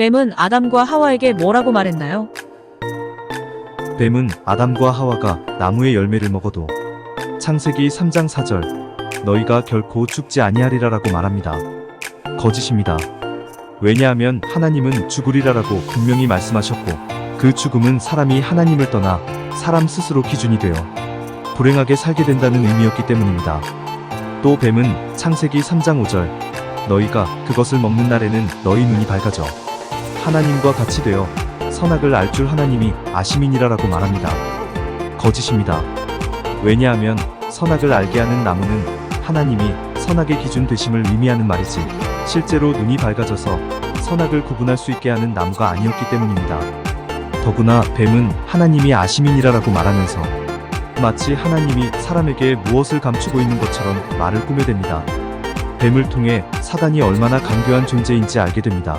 뱀은 아담과 하와에게 뭐라고 말했나요? 뱀은 아담과 하와가 나무의 열매를 먹어도 창세기 3장 4절 너희가 결코 죽지 아니하리라라고 말합니다. 거짓입니다. 왜냐하면 하나님은 죽으리라라고 분명히 말씀하셨고 그 죽음은 사람이 하나님을 떠나 사람 스스로 기준이 되어 불행하게 살게 된다는 의미였기 때문입니다. 또 뱀은 창세기 3장 5절 너희가 그것을 먹는 날에는 너희 눈이 밝아져 하나님과 같이 되어 선악을 알 줄 하나님이 아시민이라라고 말합니다. 거짓입니다. 왜냐하면 선악을 알게 하는 나무는 하나님이 선악의 기준 되심을 의미하는 말이지 실제로 눈이 밝아져서 선악을 구분할 수 있게 하는 나무가 아니었기 때문입니다. 더구나 뱀은 하나님이 아시민이라라고 말하면서 마치 하나님이 사람에게 무엇을 감추고 있는 것처럼 말을 꾸며댑니다. 뱀을 통해 사단이 얼마나 강교한 존재인지 알게 됩니다.